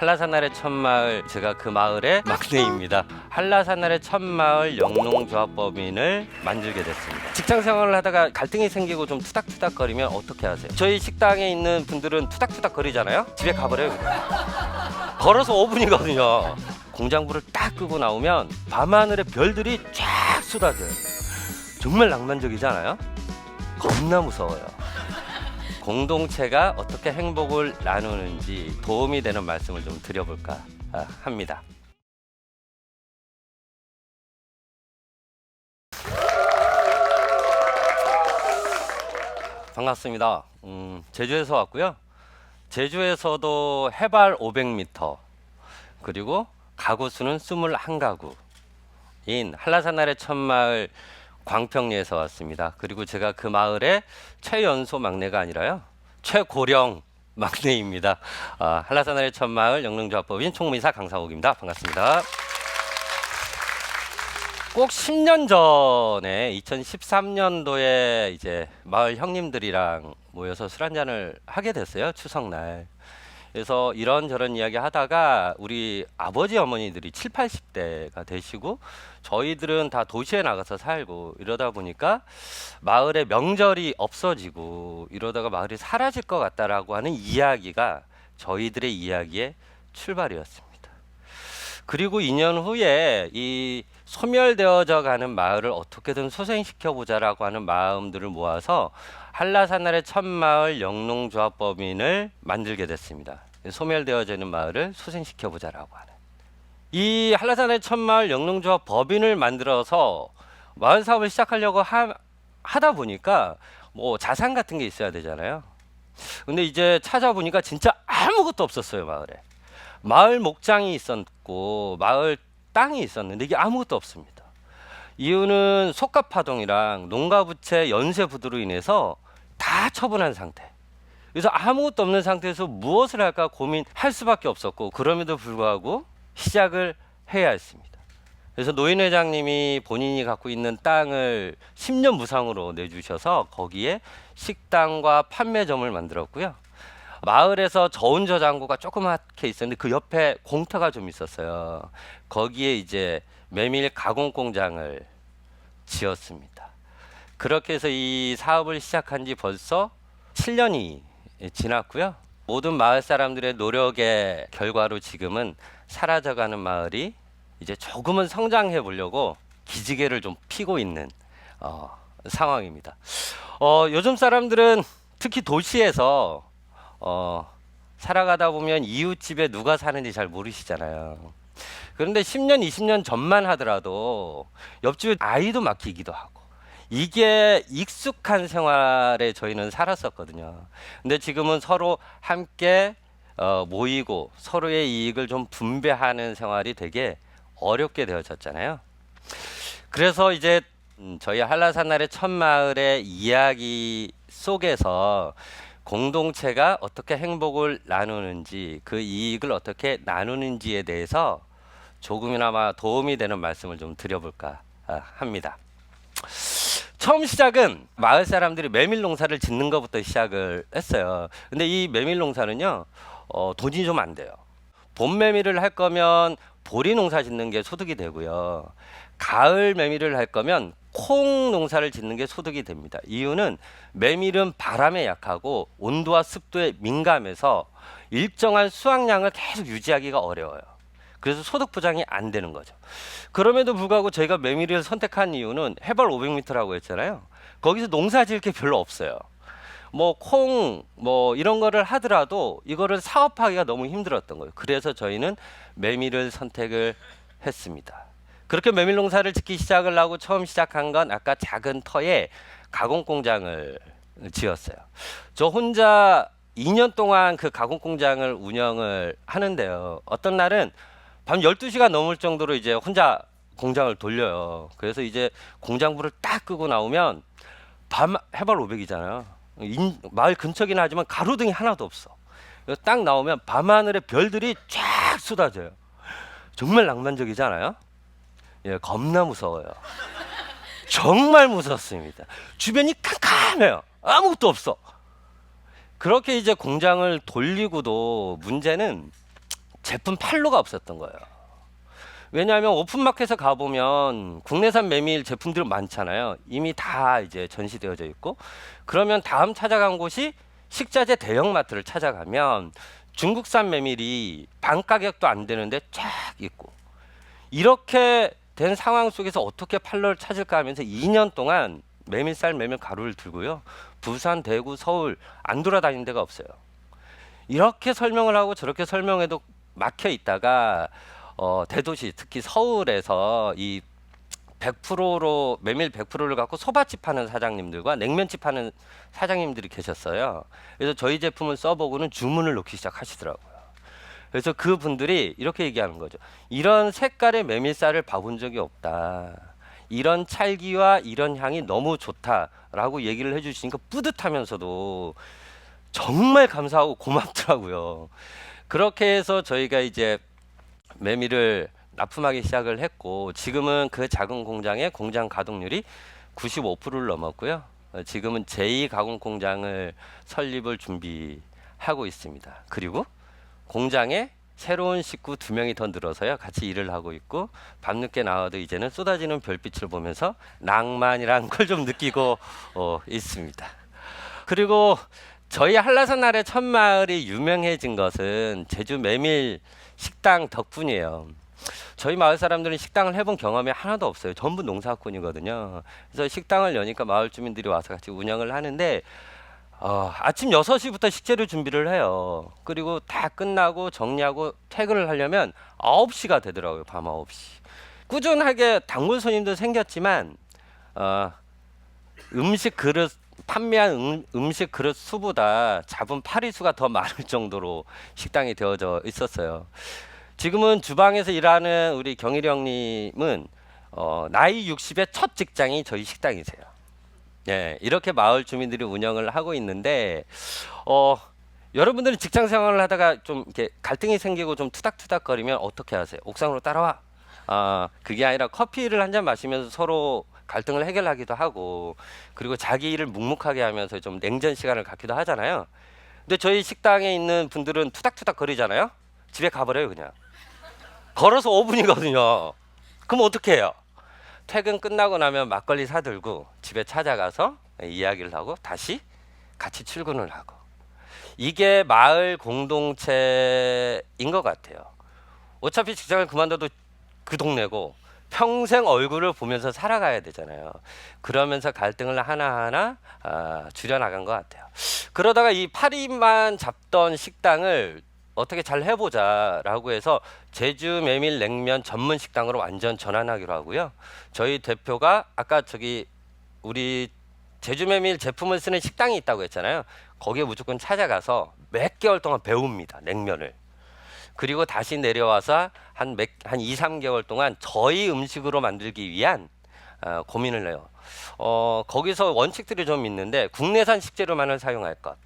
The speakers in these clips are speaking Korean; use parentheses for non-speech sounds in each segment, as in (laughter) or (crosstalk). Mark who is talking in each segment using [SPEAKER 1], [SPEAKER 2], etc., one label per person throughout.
[SPEAKER 1] 한라산날의 첫마을 제가 그 마을의 막내입니다. 한라산날의 첫마을 영농조합법인을 만들게 됐습니다. 직장 생활을 하다가 갈등이 생기고 좀 투닥투닥거리면 어떻게 하세요? 저희 식당에 있는 분들은 투닥투닥거리잖아요. 집에 가버려요. 걸어서 5분이거든요. 공장불을 딱 끄고 나오면 밤하늘에 별들이 쫙 쏟아져요. 정말 낭만적이잖아요. 겁나 무서워요. 공동체가 어떻게 행복을 나누는지 도움이 되는 말씀을 좀 드려볼까 아, 합니다. 반갑습니다. 음, 제주에서 왔고요. 제주에서도 해발 500m 그리고 가구 수는 21가구인 한라산날의 첫마을 광평리에서 왔습니다. 그리고 제가 그 마을의 최연소 막내가 아니라요. 최고령 막내입니다. 아, 한라산날의 첫마을 영농조합법인 총무이사 강상욱입니다. 반갑습니다. 꼭 10년 전에 2013년도에 이제 마을 형님들이랑 모여서 술 한잔을 하게 됐어요. 추석날. 그래서 이런저런 이야기 하다가 우리 아버지 어머니들이 7, 80대가 되시고 저희들은 다 도시에 나가서 살고 이러다 보니까 마을에 명절이 없어지고 이러다가 마을이 사라질 것 같다라고 하는 이야기가 저희들의 이야기의 출발이었습니다. 그리고 2년 후에 이 소멸되어져 가는 마을을 어떻게든 소생시켜 보자라고 하는 마음들을 모아서 한라산날의 첫마을 영농조합법인을 만들게 됐습니다. 소멸되어지는 마을을 소생시켜 보자라고 하는 이 한라산의 첫마을 영농조합 법인을 만들어서 마을 사업을 시작하려고 하, 하다 보니까 뭐 자산 같은 게 있어야 되잖아요. 근데 이제 찾아보니까 진짜 아무것도 없었어요 마을에. 마을 목장이 있었고 마을 땅이 있었는데 이게 아무것도 없습니다. 이유는 속가파동이랑 농가 부채 연쇄 부도로 인해서 다 처분한 상태. 그래서 아무것도 없는 상태에서 무엇을 할까 고민할 수밖에 없었고 그럼에도 불구하고 시작을 해야 했습니다. 그래서 노인 회장님이 본인이 갖고 있는 땅을 10년 무상으로 내주셔서 거기에 식당과 판매점을 만들었고요. 마을에서 저온 저 장고가 조그맣게 있었는데 그 옆에 공터가 좀 있었어요. 거기에 이제 메밀 가공 공장을 지었습니다. 그렇게 해서 이 사업을 시작한 지 벌써 7년이 지났고요. 모든 마을 사람들의 노력의 결과로 지금은 사라져가는 마을이 이제 조금은 성장해 보려고 기지개를 좀 피고 있는 어, 상황입니다. 어, 요즘 사람들은 특히 도시에서 어, 살아가다 보면 이웃집에 누가 사는지 잘 모르시잖아요. 그런데 10년, 20년 전만 하더라도 옆집에 아이도 맡기기도 하고 이게 익숙한 생활에 저희는 살았었거든요. 근데 지금은 서로 함께 어, 모이고 서로의 이익을 좀 분배하는 생활이 되게 어렵게 되어졌잖아요. 그래서 이제 음, 저희 한라산날의 첫 마을의 이야기 속에서 공동체가 어떻게 행복을 나누는지 그 이익을 어떻게 나누는지에 대해서 조금이나마 도움이 되는 말씀을 좀 드려볼까 아, 합니다. 처음 시작은 마을 사람들이 메밀 농사를 짓는 것부터 시작을 했어요. 근데 이 메밀 농사는요, 어, 돈이 좀 안 돼요. 봄 메밀을 할 거면 보리 농사 짓는 게 소득이 되고요. 가을 메밀을 할 거면 콩 농사를 짓는 게 소득이 됩니다. 이유는 메밀은 바람에 약하고 온도와 습도에 민감해서 일정한 수확량을 계속 유지하기가 어려워요. 그래서 소득 보장이 안 되는 거죠. 그럼에도 불구하고 저희가 메밀을 선택한 이유는 해발 500m라고 했잖아요. 거기서 농사 지을 게 별로 없어요. 뭐 콩 뭐 이런 거를 하더라도 이거를 사업하기가 너무 힘들었던 거예요. 그래서 저희는 메밀을 선택을 했습니다. 그렇게 메밀 농사를 짓기 시작을 하고 처음 시작한 건 아까 작은 터에 가공 공장을 지었어요. 저 혼자 2년 동안 그 가공 공장을 운영을 하는데요. 어떤 날은 밤 12시가 넘을 정도로 이제 혼자 공장을 돌려요. 그래서 이제 공장불을 딱 끄고 나오면 밤 해발 500이잖아요. 마을 근처긴 하지만 가로등이 하나도 없어. 딱 나오면 밤하늘에 별들이 쫙 쏟아져요. 정말 낭만적이잖아요. 예, 겁나 무서워요. 정말 무섭습니다. 주변이 캄캄해요. 아무것도 없어. 그렇게 이제 공장을 돌리고도 문제는 제품 판로가 없었던 거예요. 왜냐하면 오픈마켓에 가보면 국내산 메밀 제품들 많잖아요. 이미 다 이제 전시되어져 있고 그러면 다음 찾아간 곳이 식자재 대형마트를 찾아가면 중국산 메밀이 반 가격도 안 되는데 쫙 있고 이렇게 된 상황 속에서 어떻게 판로를 찾을까 하면서 2년 동안 메밀쌀 메밀 가루를 들고요. 부산, 대구, 서울 안 돌아다닌 데가 없어요. 이렇게 설명을 하고 저렇게 설명해도 막혀 있다가 어, 대도시 특히 서울에서 이 100%로 메밀 100%를 갖고 소바집 하는 사장님들과 냉면집 하는 사장님들이 계셨어요. 그래서 저희 제품을 써보고는 주문을 놓기 시작하시더라고요. 그래서 그 분들이 이렇게 얘기하는 거죠. 이런 색깔의 메밀쌀을 봐본 적이 없다. 이런 찰기와 이런 향이 너무 좋다라고 얘기를 해주시니까 뿌듯하면서도 정말 감사하고 고맙더라고요. 그렇게 해서 저희가 이제 메밀을 납품하기 시작을 했고 지금은 그 작은 공장의 공장 가동률이 95%를 넘었고요. 어, 지금은 제2 가공 공장을 설립을 준비하고 있습니다. 그리고 공장에 새로운 식구 두 명이 더 늘어서요. 같이 일을 하고 있고 밤늦게 나와도 이제는 쏟아지는 별빛을 보면서 낭만이란 걸 좀 느끼고 어, 있습니다. 그리고 저희 한라산 아래 천마을이 유명해진 것은 제주 메밀 식당 덕분이에요. 저희 마을 사람들은 식당을 해본 경험이 하나도 없어요. 전부 농사꾼이거든요. 그래서 식당을 여니까 마을 주민들이 와서 같이 운영을 하는데 어, 아침 6시부터 식재료 준비를 해요. 그리고 다 끝나고 정리하고 퇴근을 하려면 9시가 되더라고요. 밤 9시. 꾸준하게 단골 손님도 생겼지만 어, 음식 그릇 판매한 음, 음식 그릇 수보다 잡은 파리 수가 더 많을 정도로 식당이 되어져 있었어요. 지금은 주방에서 일하는 우리 경일 형님은 어, 나이 60의 첫 직장이 저희 식당이세요. 예, 이렇게 마을 주민들이 운영을 하고 있는데 어, 여러분들은 직장 생활을 하다가 좀 이렇게 갈등이 생기고 좀 투닥투닥거리면 어떻게 하세요? 옥상으로 따라와. 아, 그게 아니라 커피를 한 잔 마시면서 서로 갈등을 해결하기도 하고 그리고 자기 일을 묵묵하게 하면서 좀 냉전 시간을 갖기도 하잖아요. 근데 저희 식당에 있는 분들은 투닥투닥 거리잖아요. 집에 가버려요 그냥. 걸어서 5분이거든요. 그럼 어떻게 해요? 퇴근 끝나고 나면 막걸리 사들고 집에 찾아가서 이야기를 하고 다시 같이 출근을 하고 이게 마을 공동체인 것 같아요. 어차피 직장을 그만둬도 그 동네고 평생 얼굴을 보면서 살아가야 되잖아요. 그러면서 갈등을 하나하나 아, 줄여나간 것 같아요. 그러다가 이 파리만 잡던 식당을 어떻게 잘 해보자라고 해서 제주 메밀 냉면 전문 식당으로 완전 전환하기로 하고요. 저희 대표가 아까 저기 우리 제주 메밀 제품을 쓰는 식당이 있다고 했잖아요. 거기에 무조건 찾아가서 몇 개월 동안 배웁니다. 냉면을. 그리고 다시 내려와서 한, 몇, 한 2, 3개월 동안 저희 음식으로 만들기 위한 어, 고민을 해요. 어, 거기서 원칙들이 좀 있는데 국내산 식재료만을 사용할 것,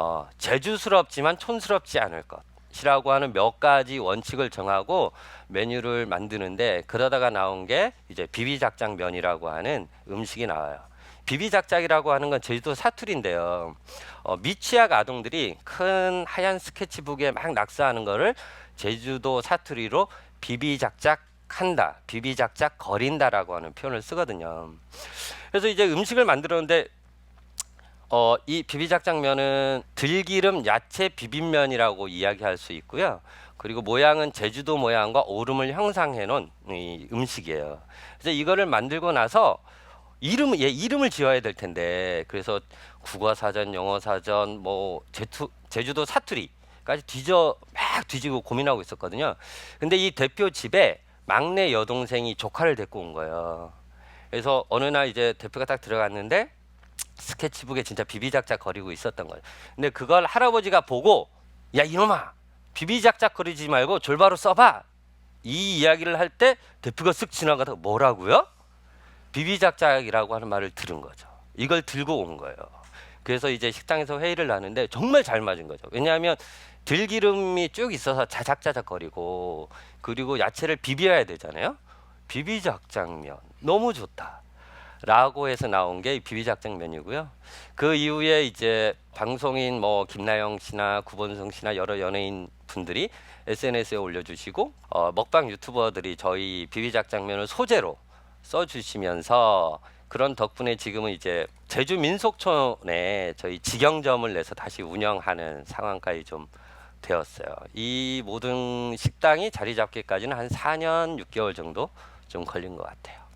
[SPEAKER 1] 어, 제주스럽지만 촌스럽지 않을 것이라고 하는 몇 가지 원칙을 정하고 메뉴를 만드는데 그러다가 나온 게 이제 비비작장면이라고 하는 음식이 나와요. 비비작작이라고 하는 건 제주도 사투리인데요. 어, 미취학 아동들이 큰 하얀 스케치북에 막 낙서하는 거를 제주도 사투리로 비비작작 한다, 비비작작 거린다라고 하는 표현을 쓰거든요. 그래서 이제 음식을 만들었는데 어, 이 비비작장면은 들기름 야채 비빔면이라고 이야기할 수 있고요. 그리고 모양은 제주도 모양과 오름을 형상해 놓은 이 음식이에요. 그래서 이거를 만들고 나서 이름을 얘 이름을 지어야 될 텐데 그래서 국어 사전, 영어 사전, 뭐 제투, 제주도 사투리까지 뒤져 막 뒤지고 고민하고 있었거든요. 근데 이 대표 집에 막내 여동생이 조카를 데리고 온 거예요. 그래서 어느 날 이제 대표가 딱 들어갔는데 스케치북에 진짜 비비작작 거리고 있었던 거예요. 근데 그걸 할아버지가 보고 야 이놈아 비비작작 거리지 말고 졸바로 써봐 이 이야기를 할 때 대표가 쓱 지나가다가 뭐라고요? 비비작작이라고 하는 말을 들은 거죠. 이걸 들고 온 거예요. 그래서 이제 식당에서 회의를 나는데 정말 잘 맞은 거죠. 왜냐하면 들기름이 쭉 있어서 자작자작거리고 그리고 야채를 비벼야 되잖아요. 비비작장면 너무 좋다. 라고 해서 나온 게 비비작장면이고요. 그 이후에 이제 방송인 뭐 김나영 씨나 구본성 씨나 여러 연예인 분들이 SNS에 올려주시고 어, 먹방 유튜버들이 저희 비비작 장면을 소재로 써주시면서 그런 덕분에 지금은 이제 제주 민속촌에 저희 직영점을 내서 다시 운영하는 상황까지 좀 되었어요. 이 모든 식당이 자리 잡기까지는 한 4년 6개월 정도 좀 걸린 것 같아요.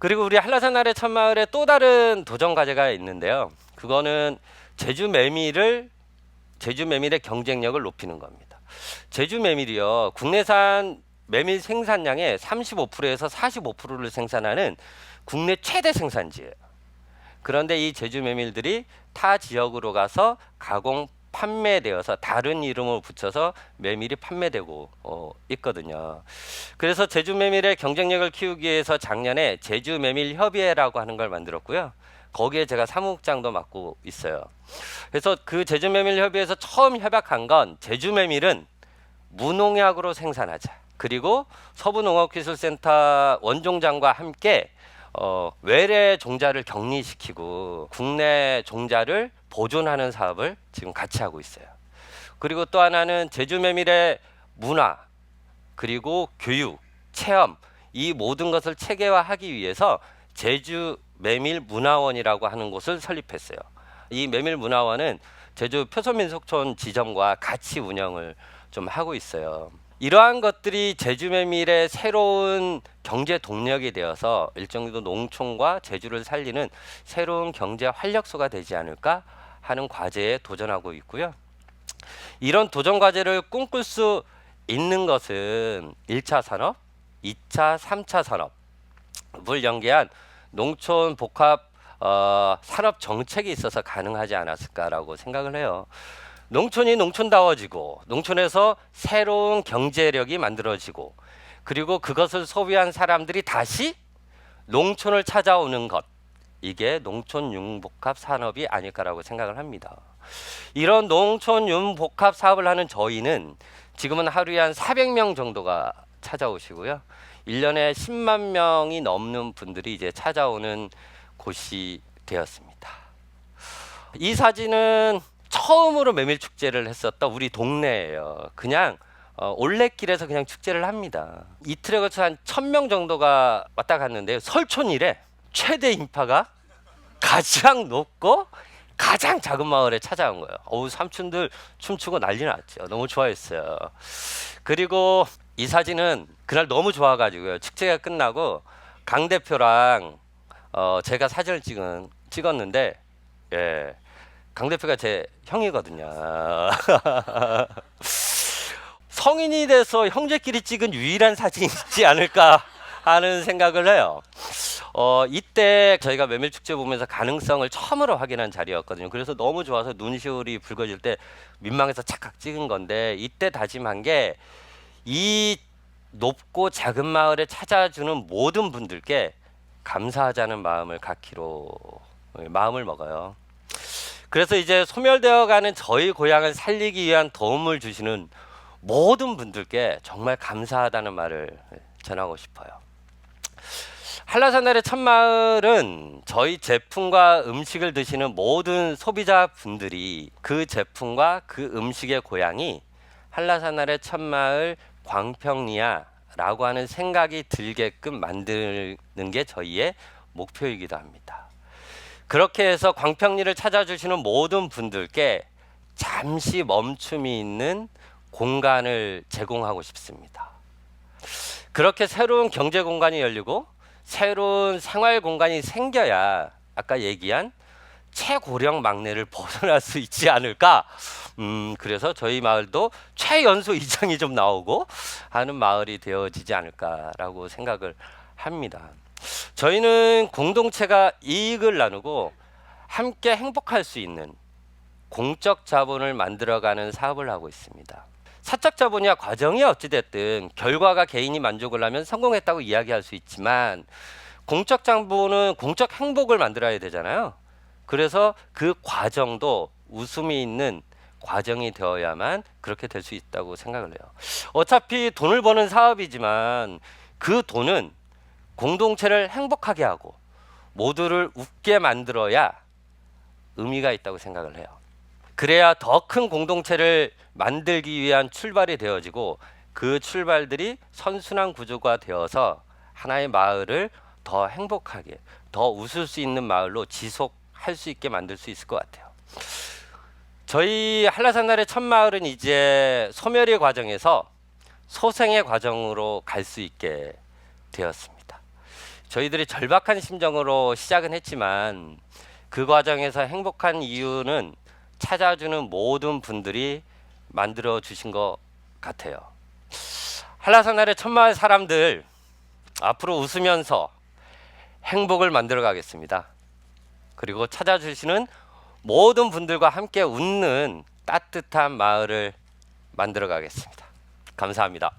[SPEAKER 1] 그리고 우리 한라산 아래 천마을에 또 다른 도전 과제가 있는데요. 그거는 제주 메밀을 제주 메밀의 경쟁력을 높이는 겁니다. 제주 메밀이요. 국내산 메밀 생산량의 35%에서 45%를 생산하는 국내 최대 생산지예요. 그런데 이 제주 메밀들이 타 지역으로 가서 가공 판매되어서 다른 이름을 붙여서 메밀이 판매되고 어, 있거든요. 그래서 제주 메밀의 경쟁력을 키우기 위해서 작년에 제주 메밀 협의회라고 하는 걸 만들었고요. 거기에 제가 사무국장도 맡고 있어요. 그래서 그 제주 메밀 협의회에서 처음 협약한 건 제주 메밀은 무농약으로 생산하자. 그리고 서부농업기술센터 원종장과 함께 어, 외래 종자를 격리시키고 국내 종자를 보존하는 사업을 지금 같이 하고 있어요. 그리고 또 하나는 제주 메밀의 문화 그리고 교육, 체험 이 모든 것을 체계화하기 위해서 제주 메밀 문화원이라고 하는 곳을 설립했어요. 이 메밀 문화원은 제주 표소민속촌 지점과 같이 운영을 좀 하고 있어요. 이러한 것들이 제주 메밀의 새로운 경제 동력이 되어서 일정 정도 농촌과 제주를 살리는 새로운 경제 활력소가 되지 않을까 하는 과제에 도전하고 있고요. 이런 도전 과제를 꿈꿀 수 있는 것은 1차 산업, 2차, 3차 산업을 연계한 농촌 복합 어, 산업 정책이 있어서 가능하지 않았을까라고 생각을 해요. 농촌이 농촌다워지고 농촌에서 새로운 경제력이 만들어지고 그리고 그것을 소비한 사람들이 다시 농촌을 찾아오는 것 이게 농촌 융복합 산업이 아닐까라고 생각을 합니다. 이런 농촌 융복합 사업을 하는 저희는 지금은 하루에 한 400명 정도가 찾아오시고요. 1년에 10만 명이 넘는 분들이 이제 찾아오는 곳이 되었습니다. 이 사진은 처음으로 메밀 축제를 했었던 우리 동네예요. 그냥 어, 올레길에서 그냥 축제를 합니다. 이틀에 걸쳐 한 천 명 정도가 왔다 갔는데요. 설촌일에 최대 인파가 가장 높고 가장 작은 마을에 찾아온 거예요. 어우 삼촌들 춤추고 난리 났죠. 너무 좋아했어요. 그리고 이 사진은 그날 너무 좋아가지고요. 축제가 끝나고 강 대표랑 어, 제가 사진을 찍은 찍었는데 예. 강 대표가 제 형이거든요. (laughs) 성인이 돼서 형제끼리 찍은 유일한 사진이지 않을까 하는 생각을 해요. 어, 이때 저희가 메밀 축제 보면서 가능성을 처음으로 확인한 자리였거든요. 그래서 너무 좋아서 눈시울이 붉어질 때 민망해서 착각 찍은 건데 이때 다짐한 게 이 높고 작은 마을에 찾아주는 모든 분들께 감사하자는 마음을 갖기로 마음을 먹어요. 그래서 이제 소멸되어 가는 저희 고향을 살리기 위한 도움을 주시는 모든 분들께 정말 감사하다는 말을 전하고 싶어요. 한라산 아래 첫마을은 저희 제품과 음식을 드시는 모든 소비자 분들이 그 제품과 그 음식의 고향이 한라산 아래 첫마을 광평리야라고 하는 생각이 들게끔 만드는 게 저희의 목표이기도 합니다. 그렇게 해서 광평리를 찾아주시는 모든 분들께 잠시 멈춤이 있는 공간을 제공하고 싶습니다. 그렇게 새로운 경제 공간이 열리고 새로운 생활 공간이 생겨야 아까 얘기한 최고령 막내를 벗어날 수 있지 않을까. 음, 그래서 저희 마을도 최연소 이장이 좀 나오고 하는 마을이 되어지지 않을까라고 생각을 합니다. 저희는 공동체가 이익을 나누고 함께 행복할 수 있는 공적 자본을 만들어가는 사업을 하고 있습니다. 사적 자본이야 과정이 어찌됐든 결과가 개인이 만족을 하면 성공했다고 이야기할 수 있지만 공적 자본은 공적 행복을 만들어야 되잖아요. 그래서 그 과정도 웃음이 있는 과정이 되어야만 그렇게 될 수 있다고 생각을 해요. 어차피 돈을 버는 사업이지만 그 돈은 공동체를 행복하게 하고 모두를 웃게 만들어야 의미가 있다고 생각을 해요. 그래야 더 큰 공동체를 만들기 위한 출발이 되어지고 그 출발들이 선순환 구조가 되어서 하나의 마을을 더 행복하게 더 웃을 수 있는 마을로 지속할 수 있게 만들 수 있을 것 같아요. 저희 한라산날의 첫 마을은 이제 소멸의 과정에서 소생의 과정으로 갈 수 있게 되었습니다. 저희들이 절박한 심정으로 시작은 했지만 그 과정에서 행복한 이유는 찾아주는 모든 분들이 만들어 주신 것 같아요. 한라산날의 천마을 사람들 앞으로 웃으면서 행복을 만들어 가겠습니다. 그리고 찾아주시는 모든 분들과 함께 웃는 따뜻한 마을을 만들어 가겠습니다. 감사합니다.